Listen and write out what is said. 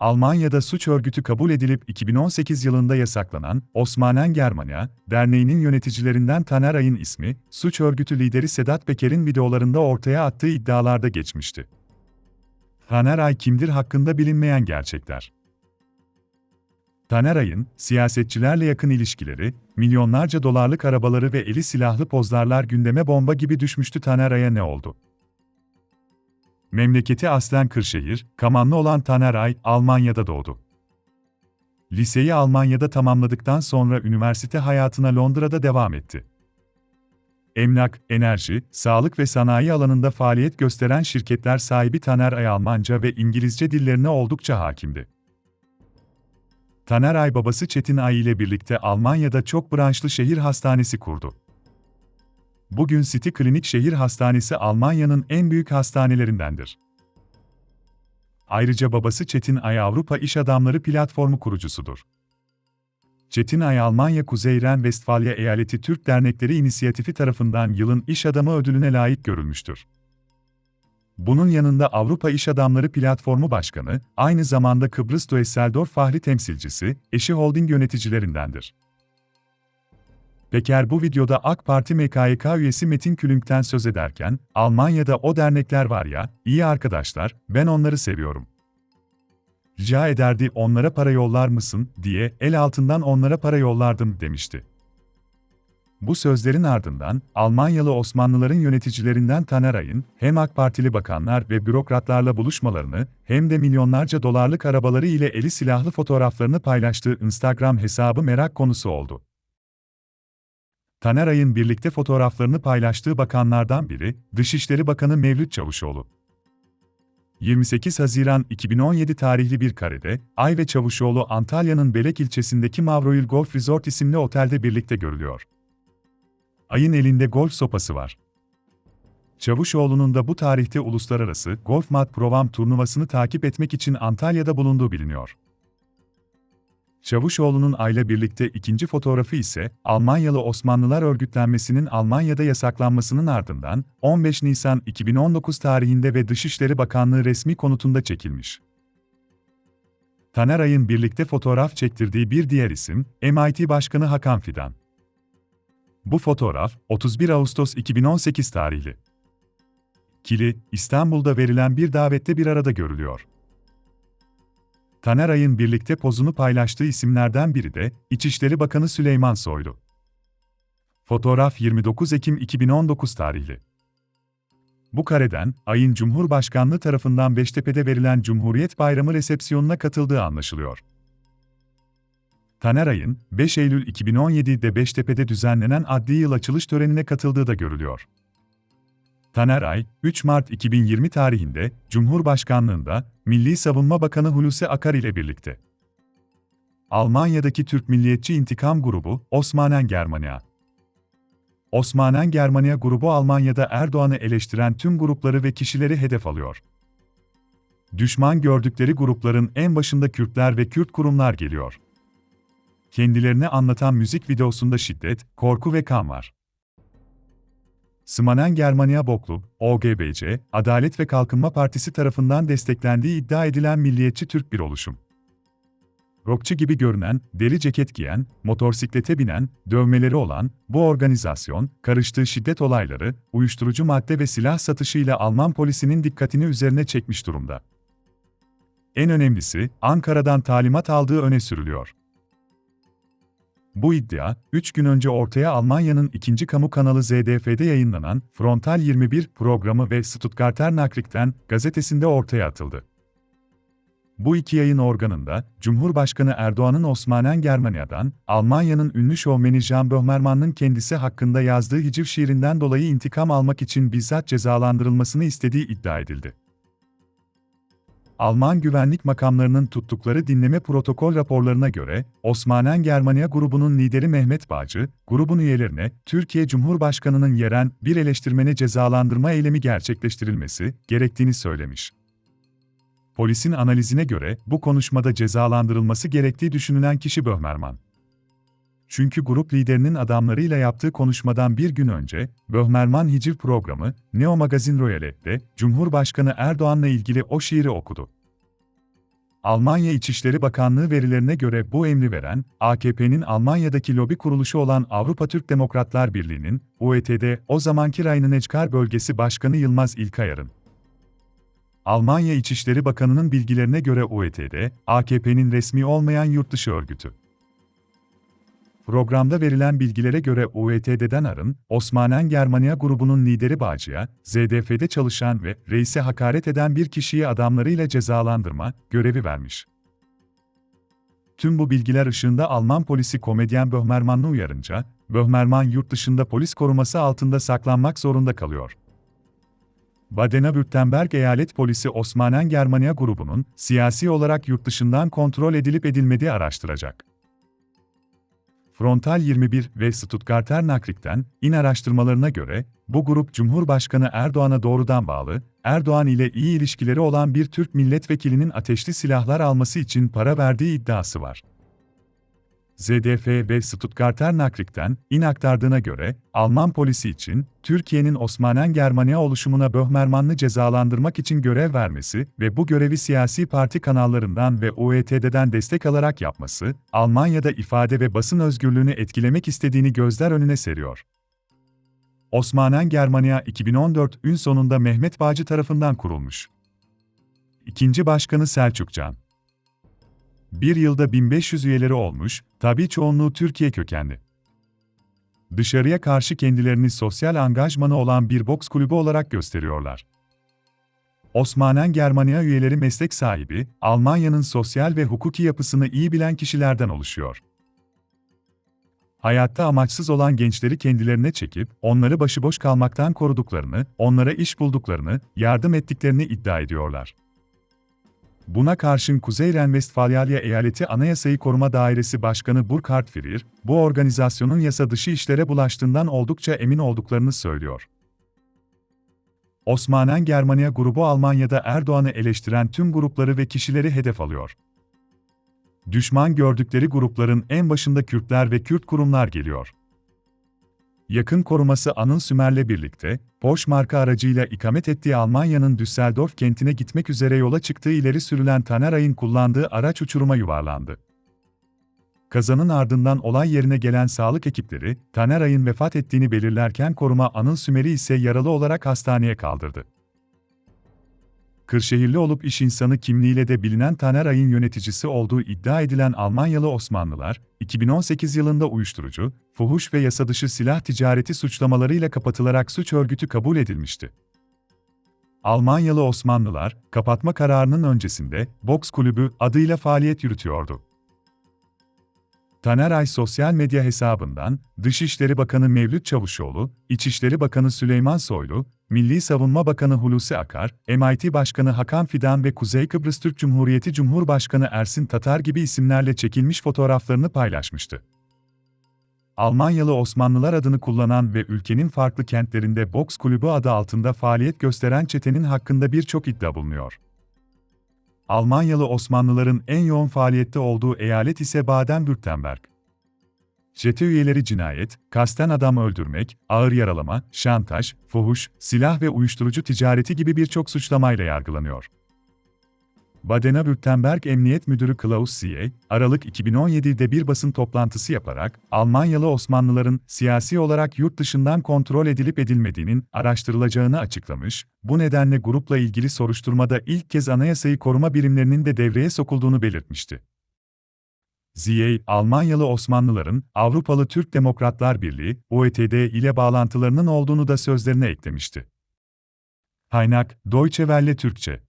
Almanya'da suç örgütü kabul edilip 2018 yılında yasaklanan Osmanen Germania Derneği'nin yöneticilerinden Taner Ay'ın ismi, suç örgütü lideri Sedat Peker'in videolarında ortaya attığı iddialarda geçmişti. Taner Ay kimdir hakkında bilinmeyen gerçekler. Taner Ay'ın, siyasetçilerle yakın ilişkileri, milyonlarca dolarlık arabaları ve eli silahlı pozlarlar gündeme bomba gibi düşmüştü Taner Ay'a ne oldu? Memleketi aslen Kırşehir, Kamanlı olan Taner Ay, Almanya'da doğdu. Liseyi Almanya'da tamamladıktan sonra üniversite hayatına Londra'da devam etti. Emlak, enerji, sağlık ve sanayi alanında faaliyet gösteren şirketler sahibi Taner Ay Almanca ve İngilizce dillerine oldukça hakimdi. Taner Ay babası Çetin Ay ile birlikte Almanya'da çok branşlı şehir hastanesi kurdu. Bugün City Klinik Şehir Hastanesi Almanya'nın en büyük hastanelerindendir. Ayrıca babası Çetin Ay Avrupa İş Adamları Platformu kurucusudur. Çetin Ay Almanya Kuzey Ren-Vestfalya Eyaleti Türk Dernekleri İnisiyatifi tarafından yılın iş adamı ödülüne layık görülmüştür. Bunun yanında Avrupa İş Adamları Platformu Başkanı, aynı zamanda Kıbrıs Düsseldorf Fahri Temsilcisi, eşi holding yöneticilerindendir. Peker bu videoda AK Parti MKYK üyesi Metin Külünk'ten söz ederken, Almanya'da o dernekler var ya, iyi arkadaşlar, ben onları seviyorum. Rica ederdi onlara para yollar mısın, diye el altından onlara para yollardım demişti. Bu sözlerin ardından, Almanyalı Osmanlıların yöneticilerinden Taner Ay'ın, hem AK Partili bakanlar ve bürokratlarla buluşmalarını, hem de milyonlarca dolarlık arabaları ile eli silahlı fotoğraflarını paylaştığı Instagram hesabı merak konusu oldu. Taner Ay'ın birlikte fotoğraflarını paylaştığı bakanlardan biri, Dışişleri Bakanı Mevlüt Çavuşoğlu. 28 Haziran 2017 tarihli bir karede, Ay ve Çavuşoğlu Antalya'nın Belek ilçesindeki Mavroil Golf Resort isimli otelde birlikte görülüyor. Ay'ın elinde golf sopası var. Çavuşoğlu'nun da bu tarihte uluslararası Golf Mat Provam turnuvasını takip etmek için Antalya'da bulunduğu biliniyor. Çavuşoğlu'nun Ay'la birlikte ikinci fotoğrafı ise Almanyalı Osmanlılar örgütlenmesinin Almanya'da yasaklanmasının ardından 15 Nisan 2019 tarihinde ve Dışişleri Bakanlığı resmi konutunda çekilmiş. Taner Ay'ın birlikte fotoğraf çektirdiği bir diğer isim, MIT Başkanı Hakan Fidan. Bu fotoğraf, 31 Ağustos 2018 tarihli. Kili, İstanbul'da verilen bir davette bir arada görülüyor. Taner Ay'ın birlikte pozunu paylaştığı isimlerden biri de İçişleri Bakanı Süleyman Soylu. Fotoğraf 29 Ekim 2019 tarihli. Bu kareden, Ay'ın Cumhurbaşkanlığı tarafından Beştepe'de verilen Cumhuriyet Bayramı resepsiyonuna katıldığı anlaşılıyor. Taner Ay'ın, 5 Eylül 2017'de Beştepe'de düzenlenen adli yıl açılış törenine katıldığı da görülüyor. Taner Ay, 3 Mart 2020 tarihinde Cumhurbaşkanlığında Milli Savunma Bakanı Hulusi Akar ile birlikte Almanya'daki Türk Milliyetçi İntikam Grubu, Osmanen Germania. Osmanen Germania grubu Almanya'da Erdoğan'ı eleştiren tüm grupları ve kişileri hedef alıyor. Düşman gördükleri grupların en başında Kürtler ve Kürt kurumlar geliyor. Kendilerini anlatan müzik videosunda şiddet, korku ve kan var. Smanen Germania Boklub, OGBC, Adalet ve Kalkınma Partisi tarafından desteklendiği iddia edilen milliyetçi Türk bir oluşum. Rockçı gibi görünen, deri ceket giyen, motosiklete binen, dövmeleri olan, bu organizasyon, karıştığı şiddet olayları, uyuşturucu madde ve silah satışıyla Alman polisinin dikkatini üzerine çekmiş durumda. En önemlisi, Ankara'dan talimat aldığı öne sürülüyor. Bu iddia, 3 gün önce ortaya Almanya'nın ikinci kamu kanalı ZDF'de yayınlanan Frontal 21 programı ve Stuttgarter Nachrichten gazetesinde ortaya atıldı. Bu iki yayın organında, Cumhurbaşkanı Erdoğan'ın Osmanen Germanya'dan, Almanya'nın ünlü şovmeni Jan Böhmermann'ın kendisi hakkında yazdığı hiciv şiirinden dolayı intikam almak için bizzat cezalandırılmasını istediği iddia edildi. Alman güvenlik makamlarının tuttukları dinleme protokol raporlarına göre, Osmanen Germania grubunun lideri Mehmet Bağcı, grubun üyelerine, Türkiye Cumhurbaşkanı'nın yeren bir eleştirmeni cezalandırma eylemi gerçekleştirilmesi gerektiğini söylemiş. Polisin analizine göre, bu konuşmada cezalandırılması gerektiği düşünülen kişi Böhmerman. Çünkü grup liderinin adamlarıyla yaptığı konuşmadan bir gün önce, Böhmerman Hiciv programı, Neo Magazin Royale'de, Cumhurbaşkanı Erdoğan'la ilgili o şiiri okudu. Almanya İçişleri Bakanlığı verilerine göre bu emri veren, AKP'nin Almanya'daki lobi kuruluşu olan Avrupa Türk Demokratlar Birliği'nin, UET'de o zamanki Rhein-Neckar Bölgesi Başkanı Yılmaz İlkayar'ın. Almanya İçişleri Bakanı'nın bilgilerine göre UET'de, AKP'nin resmi olmayan yurtdışı örgütü. Programda verilen bilgilere göre UET'den Arın, Osmanen Germania grubunun lideri Bağcı'ya, ZDF'de çalışan ve reise hakaret eden bir kişiyi adamlarıyla cezalandırma görevi vermiş. Tüm bu bilgiler ışığında Alman polisi komedyen Böhmermann'ı uyarınca, Böhmermann yurt dışında polis koruması altında saklanmak zorunda kalıyor. Baden-Württemberg Eyalet Polisi Osmanen Germania grubunun siyasi olarak yurt dışından kontrol edilip edilmediği araştıracak. Frontal 21 ve Stuttgarter Nachrichten, in araştırmalarına göre, bu grup Cumhurbaşkanı Erdoğan'a doğrudan bağlı, Erdoğan ile iyi ilişkileri olan bir Türk milletvekilinin ateşli silahlar alması için para verdiği iddiası var. ZDF ve Stuttgarter Nachrichten, in aktardığına göre, Alman polisi için, Türkiye'nin Osmanen Germania oluşumuna Böhmermann'ı cezalandırmak için görev vermesi ve bu görevi siyasi parti kanallarından ve UET'den destek alarak yapması, Almanya'da ifade ve basın özgürlüğünü etkilemek istediğini gözler önüne seriyor. Osmanen Germania 2014 ün sonunda Mehmet Bağcı tarafından kurulmuş. İkinci başkanı Selçuk Can. Bir yılda 1500 üyeleri olmuş, tabi çoğunluğu Türkiye kökenli. Dışarıya karşı kendilerini sosyal angajmanı olan bir boks kulübü olarak gösteriyorlar. Osmanen Germania üyeleri meslek sahibi, Almanya'nın sosyal ve hukuki yapısını iyi bilen kişilerden oluşuyor. Hayatta amaçsız olan gençleri kendilerine çekip, onları başıboş kalmaktan koruduklarını, onlara iş bulduklarını, yardım ettiklerini iddia ediyorlar. Buna karşın Kuzey Ren-Vestfalya Eyaleti Anayasayı Koruma Dairesi Başkanı Burkhard Frier, bu organizasyonun yasa dışı işlere bulaştığından oldukça emin olduklarını söylüyor. Osmanen Germania grubu Almanya'da Erdoğan'ı eleştiren tüm grupları ve kişileri hedef alıyor. Düşman gördükleri grupların en başında Kürtler ve Kürt kurumlar geliyor. Yakın koruması Anıl Sümer'le birlikte, Porsche marka aracıyla ikamet ettiği Almanya'nın Düsseldorf kentine gitmek üzere yola çıktığı ileri sürülen Taner Ay'ın kullandığı araç uçuruma yuvarlandı. Kazanın ardından olay yerine gelen sağlık ekipleri, Taner Ay'ın vefat ettiğini belirlerken koruma Anıl Sümer'i ise yaralı olarak hastaneye kaldırdı. Kırşehirli olup iş insanı kimliğiyle de bilinen Taner Ay'ın yöneticisi olduğu iddia edilen Almanyalı Osmanlılar, 2018 yılında uyuşturucu, fuhuş ve yasadışı silah ticareti suçlamalarıyla kapatılarak suç örgütü kabul edilmişti. Almanyalı Osmanlılar, kapatma kararının öncesinde Boks Kulübü adıyla faaliyet yürütüyordu. Taner Ay sosyal medya hesabından, Dışişleri Bakanı Mevlüt Çavuşoğlu, İçişleri Bakanı Süleyman Soylu, Milli Savunma Bakanı Hulusi Akar, MIT Başkanı Hakan Fidan ve Kuzey Kıbrıs Türk Cumhuriyeti Cumhurbaşkanı Ersin Tatar gibi isimlerle çekilmiş fotoğraflarını paylaşmıştı. Almanyalı Osmanlılar adını kullanan ve ülkenin farklı kentlerinde boks kulübü adı altında faaliyet gösteren çetenin hakkında birçok iddia bulunuyor. Almanyalı Osmanlıların en yoğun faaliyette olduğu eyalet ise Baden-Württemberg. Çete üyeleri cinayet, kasten adam öldürmek, ağır yaralama, şantaj, fuhuş, silah ve uyuşturucu ticareti gibi birçok suçlamayla yargılanıyor. Baden-Württemberg Emniyet Müdürü Klaus Siey, Aralık 2017'de bir basın toplantısı yaparak, Almanyalı Osmanlıların siyasi olarak yurt dışından kontrol edilip edilmediğinin araştırılacağını açıklamış, bu nedenle grupla ilgili soruşturmada ilk kez anayasayı koruma birimlerinin de devreye sokulduğunu belirtmişti. Ziyey, Almanyalı Osmanlıların Avrupalı Türk Demokratlar Birliği, OETD ile bağlantılarının olduğunu da sözlerine eklemişti. Kaynak, Deutsche Welle Türkçe